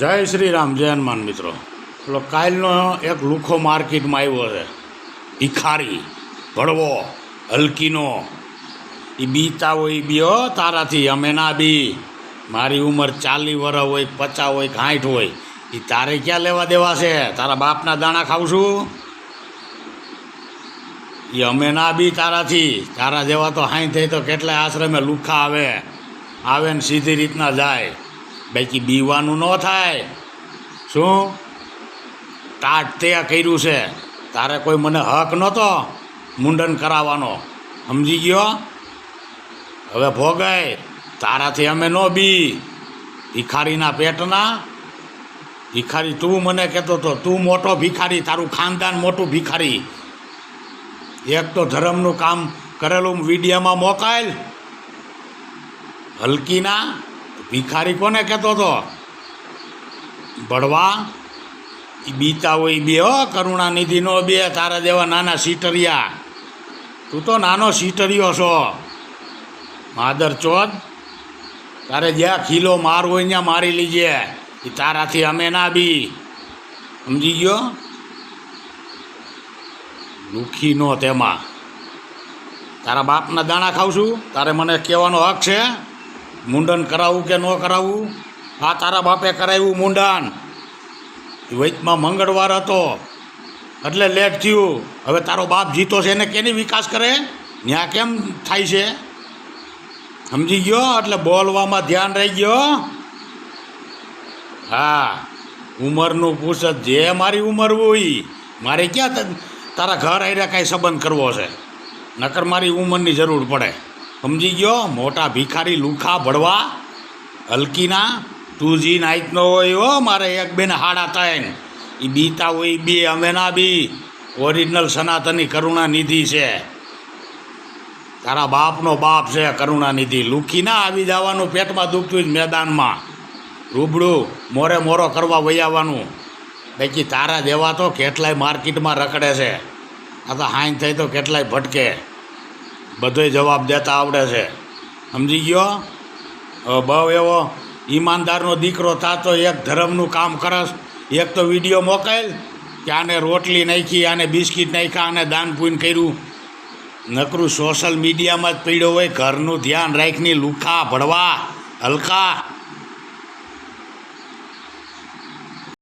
જય શ્રી રામ, જય હનુમાન મિત્રો. પેલો કાલનો એક લુખો માર્કેટમાં આવ્યો છે. ભિખારી ભડવો હલકીનો. એ બીતા હોય બી, હો, તારાથી. અમે ના બી. મારી ઉંમર ચાલી વર્ષ હોય, પચાસ હોય સાઠ હોય. એ તારે ક્યાં લેવા દેવા છે? તારા બાપના દાણા ખાઉં છું એ અમે ના બી તારાથી. તારા જેવા તો હાઈ થઈ તો કેટલાય આશ્રમે લુખા આવે. આવે ને સીધી રીતના જાય. બાકી બીવાનું ન થાય. શું? ટાટ તે કર્યું છે. તારે કોઈ મને હક નહોતો મુંડન કરાવવાનો. સમજી ગયો? હવે ભોગાય. તારાથી અમે ન બી. ભિખારીના પેટના. ભિખારી, તું મને કહેતો તો, તું મોટો ભિખારી, તારું ખાનદાન મોટું ભિખારી. એક તો ધર્મનું કામ કરેલું વિડીયામાં મોકાયેલ. હલકીના. ભિખારી કોને કહેતો હતો? ભડવા એ બીતા હોય બે, હો કરુણાનિધિનો બે, તારા જેવા નાના સીટરિયા. તું તો નાનો સીટરિયો છો. માદર ચોદ, તારે જ્યાં ખીલો માર હોય ત્યાં મારી લીજે. એ તારાથી અમે ના બી. સમજી ગયો? દુઃખી નો તેમાં. તારા બાપના દાણા ખાવ છું? તારે મને કહેવાનો હક છે? મુંડન કરાવવું કે ન કરાવવું આ તારા બાપે કરાવ્યું મુંડન. વૈદમાં મંગળવાર હતો. એટલે લેટ થયું. હવે તારો બાપ જીતો છે એને કેની વિકાસ કરે? ત્યાં કેમ થાય છે? સમજી ગયો? એટલે બોલવામાં ધ્યાન રહી ગયો હા, ઉંમરનું પૂછત જે. મારી ઉંમર હોય, મારે ક્યાં તારા ઘર આવીને કાંઈ સંબંધ કરવો છે? નકર મારી ઉંમરની જરૂર પડે. સમજી ગયો? મોટા ભિખારી લુખા ભડવા હલકીના? તું જી નાઇટનો હોય હો, મારે એક બેન હાડા થાય એ બીતા હોય બી અમે ના બી. ઓરિજિનલ સનાતની કરુણાનિધિ છે. તારા બાપનો બાપ છે કરુણાનિધિ લુખી ના આવી જવાનું પેટમાં દુખતું જ મેદાનમાં. રૂબડું મોરે મોરો કરવા વૈયાવાનું બાકી તારા દેવા તો કેટલાય માર્કેટમાં રખડે છે. આ તો હાઈન થઈ તો કેટલાય ભટકે. બધોય જવાબ દેતા આવડે છે. સમજી ગયો? બહુ એવો, ઈમાનદારનો દીકરો થાતો એક ધર્મનું કામ કરસ, એક તો વીડિયો મોકલ, કે આને રોટલી નાખી, આને બિસ્કિટ નાખ્યા, આને દાન પૂન કર્યું. નકરું સોશિયલ મીડિયામાં જ પીડ્યો હોય, ઘરનું ધ્યાન રાખીને લુખા ભડવા, હલકા.